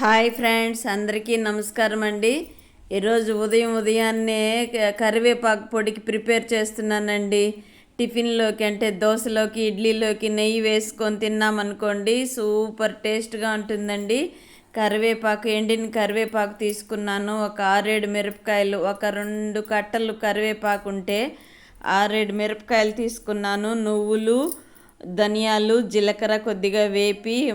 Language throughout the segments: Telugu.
హాయ్ ఫ్రెండ్స్ అందరికీ నమస్కారం అండి. ఈరోజు ఉదయం ఉదయాన్నే కరివేపాకు పొడికి ప్రిపేర్ చేస్తున్నానండి. టిఫిన్లోకి అంటే దోశలోకి ఇడ్లీలోకి నెయ్యి వేసుకొని తిన్నామనుకోండి సూపర్ టేస్ట్గా ఉంటుందండి. కరివేపాకు ఎండిన కరివేపాకు తీసుకున్నాను. ఒక ఆరేడు మిరపకాయలు ఒక రెండు కట్టలు కరివేపాకు ఉంటే ఆరేడు మిరపకాయలు తీసుకున్నాను నువ్వులు ధనియాలు జీలకర్ర కొద్దిగా వేపి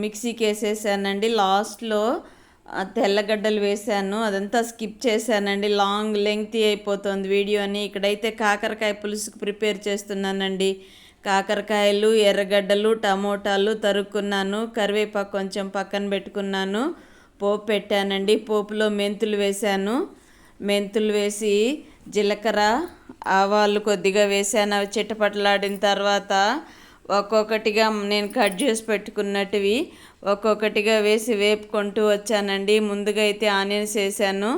మిక్సీకి వేసేసానండి. లాస్ట్లో తెల్లగడ్డలు వేసాను. అదంతా స్కిప్ చేశానండి. లాంగ్ లెంగ్తీ అయిపోతుంది వీడియోని ఇక్కడైతే కాకరకాయ పులుసుకు ప్రిపేర్ చేస్తున్నానండి. కాకరకాయలు ఎర్రగడ్డలు టమోటాలు తరుక్కున్నాను. కరివేపాకు కొంచెం పక్కన పెట్టుకున్నాను. పోపు పెట్టానండి. పోపులో మెంతులు వేశాను మెంతులు వేసి జీలకర్ర ఆవాలు కొద్దిగా వేసాను అవి చిట్టపట్లాడిన తర్వాత ఒక్కొక్కటిగా నేను కట్ చేసి పెట్టుకున్నటివి ఒక్కొక్కటిగా వేసి వేపుకుంటూ వచ్చానండి. ముందుగా అయితే ఆనియన్స్ వేసాను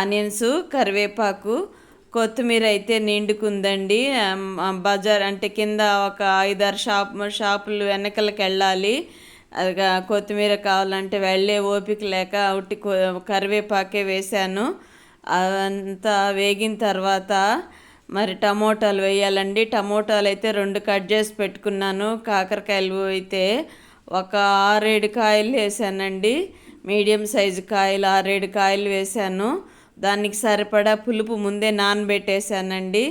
ఆనియన్స్ కరివేపాకు కొత్తిమీర అయితే నిండుకుందండి. బజార్ అంటే కింద ఒక ఐదారు షాప్ షాపులు వెనకలకి వెళ్ళాలి. అదిగా కొత్తిమీర కావాలంటే వెళ్ళే ఓపిక లేక ఉట్టి కరివేపాకే వేశాను. అదంతా వేగిన తర్వాత మరి టమోటాలు వేయాలండి. టమోటాలు అయితే రెండు కట్ చేసి పెట్టుకున్నాను. కాకరకాయలు అయితే ఒక ఆరేడు కాయలు వేసానండి. మీడియం సైజు కాయలు ఆరేడు కాయలు వేసాను. దానికి సరిపడా పులుపు ముందే నానబెట్టేశానండి.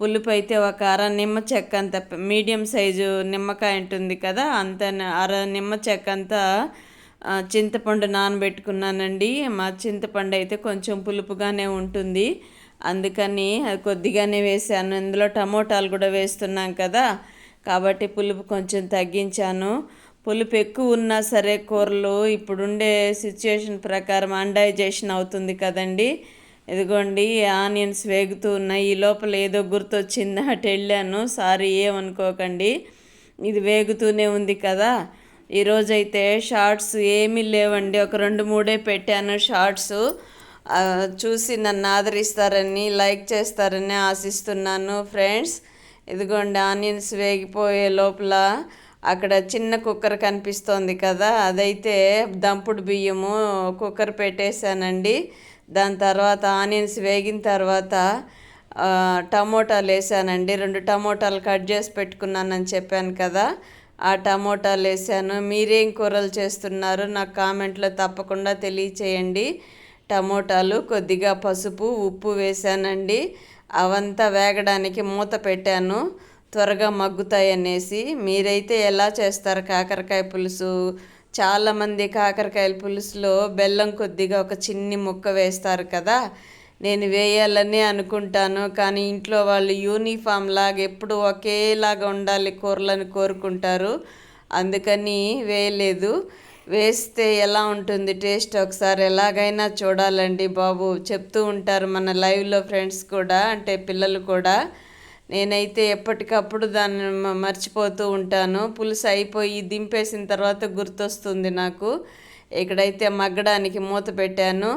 పులుపు అయితే ఒక అర నిమ్మ చెక్క అంత మీడియం సైజు నిమ్మకాయ ఉంటుంది కదా అంత అర నిమ్మ చెక్క అంతా చింతపండు నానబెట్టుకున్నానండి. మా చింతపండు అయితే కొంచెం పులుపుగానే ఉంటుంది. అందుకని అది కొద్దిగానే వేసాను ఇందులో టమోటాలు కూడా వేస్తున్నాం కదా. కాబట్టి పులుపు కొంచెం తగ్గించాను. పులుపు ఎక్కువ ఉన్నా సరే కూరలు ఇప్పుడుండే సిచ్యుయేషన్ ప్రకారం అన్డైజెషన్ అవుతుంది కదండి. ఇదిగోండి ఆనియన్స్ వేగుతూ ఉన్నాయి. ఈ లోపల ఏదో గుర్తొచ్చింది. అటు వెళ్ళాను. సారీ ఏమనుకోకండి. ఇది వేగుతూనే ఉంది కదా. ఈరోజైతే షార్ట్స్ ఏమీ లేవండి. ఒక రెండు మూడే పెట్టాను షార్ట్స్. చూసి నన్ను ఆదరిస్తారని లైక్ చేస్తారని ఆశిస్తున్నాను ఫ్రెండ్స్. ఇదిగోండి ఆనియన్స్ వేగిపోయే లోపల అక్కడ చిన్న కుక్కర్ కనిపిస్తోంది కదా అదైతే దంపుడు బియ్యము కుక్కర్ పెట్టేశానండి. దాని తర్వాత ఆనియన్స్ వేగిన తర్వాత టమోటాలు వేసానండి. రెండు టమోటాలు కట్ చేసి పెట్టుకున్నానని చెప్పాను కదా ఆ టమోటాలు వేసాను. మీరేం కూరలు చేస్తున్నారు? నాకు కామెంట్లో తప్పకుండా తెలియచేయండి. టమోటాలు కొద్దిగా పసుపు ఉప్పు వేసానండి అవంతా వేగడానికి మూత పెట్టాను. త్వరగా మగ్గుతాయి అనేసి మీరైతే ఎలా చేస్తారు కాకరకాయ పులుసు? చాలామంది కాకరకాయల పులుసులో బెల్లం కొద్దిగా ఒక చిన్ని ముక్క వేస్తారు కదా. నేను వేయాలని అనుకుంటాను. కానీ ఇంట్లో వాళ్ళు యూనిఫామ్ లాగా ఎప్పుడు ఒకేలాగా ఉండాలి కూరలను కోరుకుంటారు. అందుకని వేయలేదు. వేస్తే ఎలా ఉంటుంది టేస్ట్? ఒకసారి ఎలాగైనా చూడాలండి బాబు. చెప్తూ ఉంటారు మన లైవ్లో ఫ్రెండ్స్ కూడా అంటే పిల్లలు కూడా. నేనైతే ఎప్పటికప్పుడు దాన్ని మర్చిపోతూ ఉంటాను. పులుసు అయిపోయి దింపేసిన తర్వాత గుర్తొస్తుంది నాకు. ఇక్కడైతే మగ్గడానికి మూత పెట్టాను.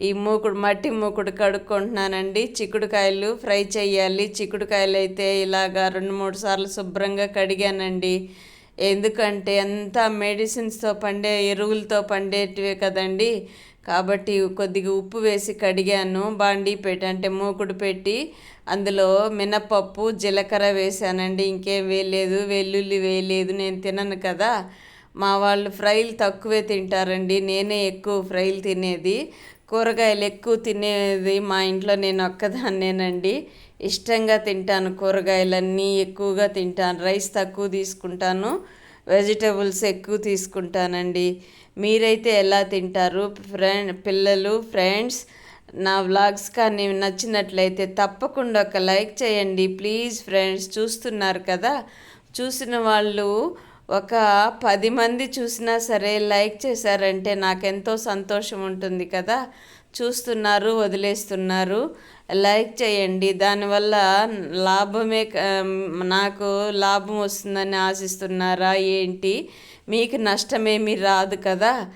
ఈ మూకుడు మట్టి మూకుడు కడుక్కుంటున్నానండి. చిక్కుడుకాయలు ఫ్రై చేయాలి. చిక్కుడుకాయలు అయితే ఇలాగా రెండు మూడు సార్లు శుభ్రంగా కడిగానండి. ఎందుకంటే అంతా మెడిసిన్స్తో పండే ఎరువులతో పండేటివే కదండి. కాబట్టి కొద్దిగా ఉప్పు వేసి కడిగాను. బాండీ పెట్టి అంటే మూకుడు పెట్టి అందులో మినపప్పు జీలకర్ర వేసానండి ఇంకేం వేయలేదు వెల్లుల్లి వేయలేదు నేను తినను కదా. మా వాళ్ళు ఫ్రైలు తక్కువే తింటారండి. నేనే ఎక్కువ ఫ్రైలు తినేది. కూరగాయలు ఎక్కువ తినేది మా ఇంట్లో నేను ఒక్కదాన్నేనండి. ఇష్టంగా తింటాను కూరగాయలన్నీ ఎక్కువగా తింటాను. రైస్ తక్కువ తీసుకుంటాను వెజిటబుల్స్ ఎక్కువ తీసుకుంటానండి. మీరైతే ఎలా తింటారు? ఫ్రెండ్ పిల్లలు ఫ్రెండ్స్ నా వ్లాగ్స్ కానీ నచ్చినట్లయితే తప్పకుండా ఒక లైక్ చేయండి. ప్లీజ్ ఫ్రెండ్స్ చూస్తున్నారు కదా? చూసిన వాళ్ళు ఒక పది మంది చూసినా సరే లైక్ చేశారంటే నాకెంతో సంతోషం ఉంటుంది కదా. చూస్తున్నారు వదిలేస్తున్నారు. లైక్ చేయండి. దానివల్ల లాభమే నాకు లాభం వస్తుందని ఆశిస్తున్నారా ఏంటి? మీకు నష్టమేమీ రాదు కదా.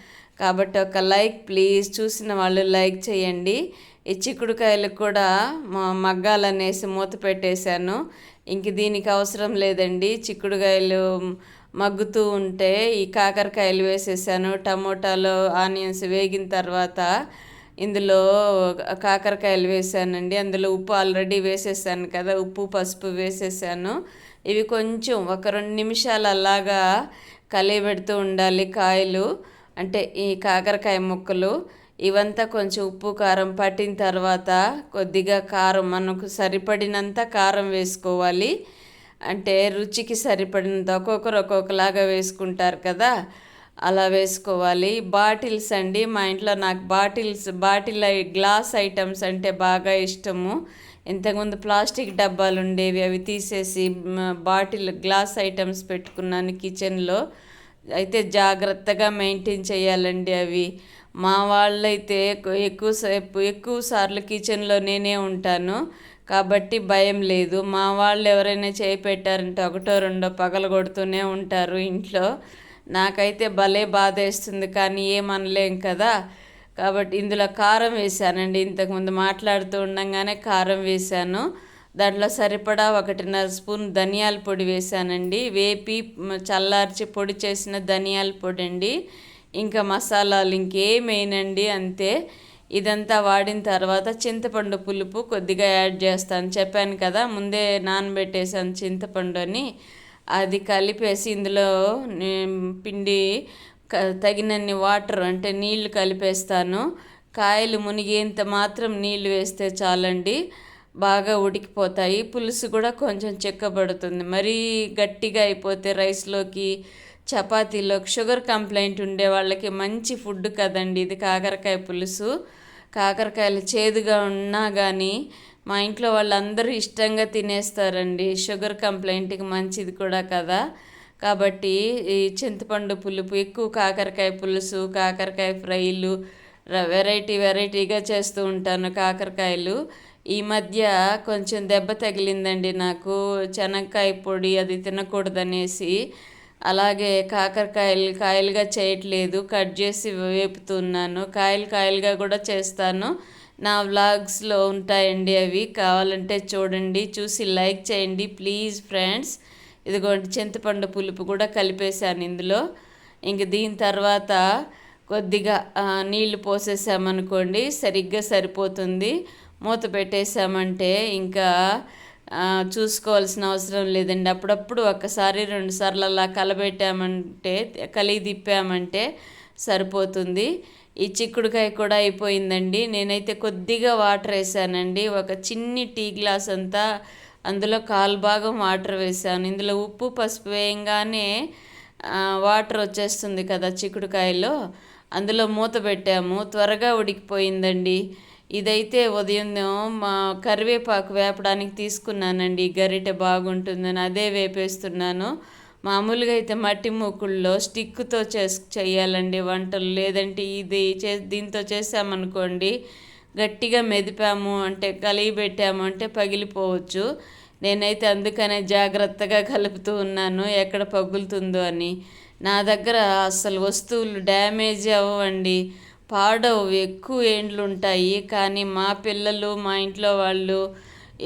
కాబట్టి ఒక లైక్ ప్లీజ్. చూసిన వాళ్ళు లైక్ చేయండి. ఈ చిక్కుడుకాయలకు కూడా మ- మగ్గాలనేసి మూత పెట్టేశాను. ఇంక దీనికి అవసరం లేదండి. చిక్కుడుకాయలు మగ్గుతూ ఉంటే ఈ కాకరకాయలు వేసేసాను టమోటాలు ఆనియన్స్ వేగిన తర్వాత ఇందులో కాకరకాయలు వేసానండి. అందులో ఉప్పు ఆల్రెడీ వేసేసాను కదా ఉప్పు పసుపు వేసేసాను. ఇవి కొంచెం ఒక రెండు నిమిషాలు అలాగా కలియబెడుతూ ఉండాలి కాయలు అంటే ఈ కాకరకాయ ముక్కలు. ఇవంతా కొంచెం ఉప్పు కారం పట్టిన తర్వాత కొద్దిగా కారం మనకు సరిపడినంత కారం వేసుకోవాలి. అంటే రుచికి సరిపడినంత ఒక్కొక్కరు ఒక్కొక్కలాగా వేసుకుంటారు కదా. అలా వేసుకోవాలి. బాటిల్స్ అండి మా ఇంట్లో నాకు బాటిల్స్ బాటిల్ ఐ- గ్లాస్ ఐటమ్స్ అంటే బాగా ఇష్టము. ఇంతకుముందు ప్లాస్టిక్ డబ్బాలు ఉండేవి అవి తీసేసి బాటిల్ గ్లాస్ ఐటమ్స్ పెట్టుకున్నాను కిచెన్లో. అయితే జాగ్రత్తగా మెయింటైన్ చేయాలండి అవి. మా వాళ్ళైతే ఎక్కువ ఎక్కువసేపు ఎక్కువ సార్లు కిచెన్లో నేనే ఉంటాను. కాబట్టి భయం లేదు. మా వాళ్ళు ఎవరైనా చేయి పెట్టారంటే ఒకటో రెండో పగలు కొడుతూనే ఉంటారు ఇంట్లో. నాకైతే భలే బాధ వేస్తుంది కానీ ఏమనలేం కదా. కాబట్టి ఇందులో కారం వేసానండి ఇంతకుముందు మాట్లాడుతూ ఉండంగానే కారం వేశాను. దాంట్లో సరిపడా ఒకటిన్నర స్పూన్ ధనియాల పొడి వేసానండి వేపి చల్లార్చి పొడి చేసిన ధనియాల పొడి అండి ఇంకా మసాలాలు ఇంకేమైనండి అంతే. ఇదంతా వాడిన తర్వాత చింతపండు పులుపు కొద్దిగా యాడ్ చేస్తాను. చెప్పాను కదా ముందే నానబెట్టేసాను చింతపండు అని అది కలిపేసి ఇందులో పిండి తగినన్ని వాటర్ అంటే నీళ్ళు కలిపేస్తాను. కాయలు మునిగేంత మాత్రం నీళ్ళు వేస్తే చాలండి. బాగా ఉడికిపోతాయి. పులుసు కూడా కొంచెం చెక్కబడుతుంది. మరీ గట్టిగా అయిపోతే రైస్లోకి చపాతీలోకి షుగర్ కంప్లైంట్ ఉండే వాళ్ళకి మంచి ఫుడ్ కదండి. ఇది కాకరకాయ పులుసు. కాకరకాయలు చేదుగా ఉన్నా కానీ మా ఇంట్లో వాళ్ళందరూ ఇష్టంగా తినేస్తారండి. షుగర్ కంప్లైంట్కి మంచిది కూడా కదా. కాబట్టి ఈ చింతపండు పులుపు ఎక్కువ కాకరకాయ పులుసు కాకరకాయ ఫ్రైలు వెరైటీ వెరైటీగా చేస్తూ ఉంటాను కాకరకాయలు. ఈ మధ్య కొంచెం దెబ్బ తగిలిందండి నాకు. శనక్కాయ పొడి అది తినకూడదనేసి అలాగే కాకరకాయలు కాయలుగా చేయట్లేదు కట్ చేసి వేపుతున్నాను. కాయలు కాయలుగా కూడా చేస్తాను. నా వ్లాగ్స్లో ఉంటాయండి అవి. కావాలంటే చూడండి చూసి లైక్ చేయండి ప్లీజ్ ఫ్రెండ్స్. ఇదిగోండి చింతపండు పులుపు కూడా కలిపేశాను ఇందులో. ఇంక దీని తర్వాత కొద్దిగా నీళ్ళు నీళ్ళు పోసేసామనుకోండి సరిగ్గా సరిపోతుంది. మూత పెట్టేసామంటే ఇంకా చూసుకోవాల్సిన అవసరం లేదండి. అప్పుడప్పుడు ఒక్కసారి రెండు సార్లు అలా కలబెట్టామంటే కలిగి తిప్పామంటే సరిపోతుంది. ఈ చిక్కుడుకాయ కూడా అయిపోయిందండి. నేనైతే కొద్దిగా వాటర్ వేసానండి. ఒక చిన్ని టీ గ్లాస్ అంతా అందులో కాలు భాగం వాటర్ వేసాను. ఇందులో ఉప్పు పసుపు వేయంగానే వాటర్ వచ్చేస్తుంది కదా చిక్కుడుకాయలో. అందులో మూత పెట్టాము. త్వరగా ఉడికిపోయిందండి. ఇదైతే ఉదయం మా కరివేపాకు వేపడానికి తీసుకున్నానండి. గరిటె బాగుంటుందని అదే వేపేస్తున్నాను. మామూలుగా అయితే మట్టి మూకుల్లో స్టిక్తో చేస్ చేయాలండి వంటలు. లేదంటే ఇది చే దీంతో చేసామనుకోండి గట్టిగా మెదిపాము అంటే కలిగి పెట్టాము అంటే పగిలిపోవచ్చు. నేనైతే అందుకనే జాగ్రత్తగా కలుపుతూ ఉన్నాను. ఎక్కడ పగులుతుందో అని. నా దగ్గర అసలు వస్తువులు డ్యామేజ్ అవ్వండి పాడవు ఎక్కువ ఏండ్లు ఉంటాయి కానీ మా పిల్లలు మా ఇంట్లో వాళ్ళు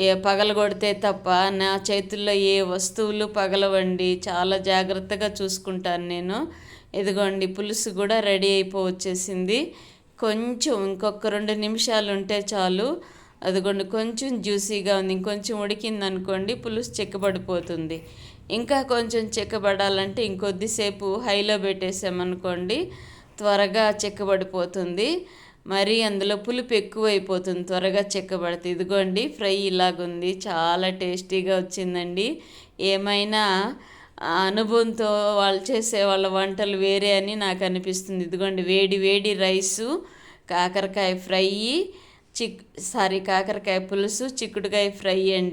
ఏ పగలగొడితే తప్ప నా చేతుల్లో ఏ వస్తువులు పగలవండి. చాలా జాగ్రత్తగా చూసుకుంటాను నేను. ఇదిగోండి పులుసు కూడా రెడీ అయిపోవచ్చేసింది కొంచెం ఇంకొక రెండు నిమిషాలు ఉంటే చాలు. అదిగోండి కొంచెం జ్యూసీగా ఉంది. ఇంకొంచెం ఉడికింది అనుకోండి పులుసు చెక్కబడిపోతుంది. ఇంకా కొంచెం చెక్కబడాలంటే ఇంకొద్దిసేపు హైలో పెట్టేసామనుకోండి త్వరగా చెక్కబడిపోతుంది. మరి అందులో పులుపు ఎక్కువ అయిపోతుంది త్వరగా చెక్కబడుతుంది ఇదిగోండి ఫ్రై ఇలాగుంది. చాలా టేస్టీగా వచ్చిందండి. ఏమైనా అనుభవంతో వాళ్ళు చేసే వాళ్ళ వంటలు వేరే అని నాకు అనిపిస్తుంది. ఇదిగోండి వేడి వేడి రైసు కాకరకాయ ఫ్రై చిక్ సారీ కాకరకాయ పులుసు చిక్కుడుకాయ ఫ్రై అండి.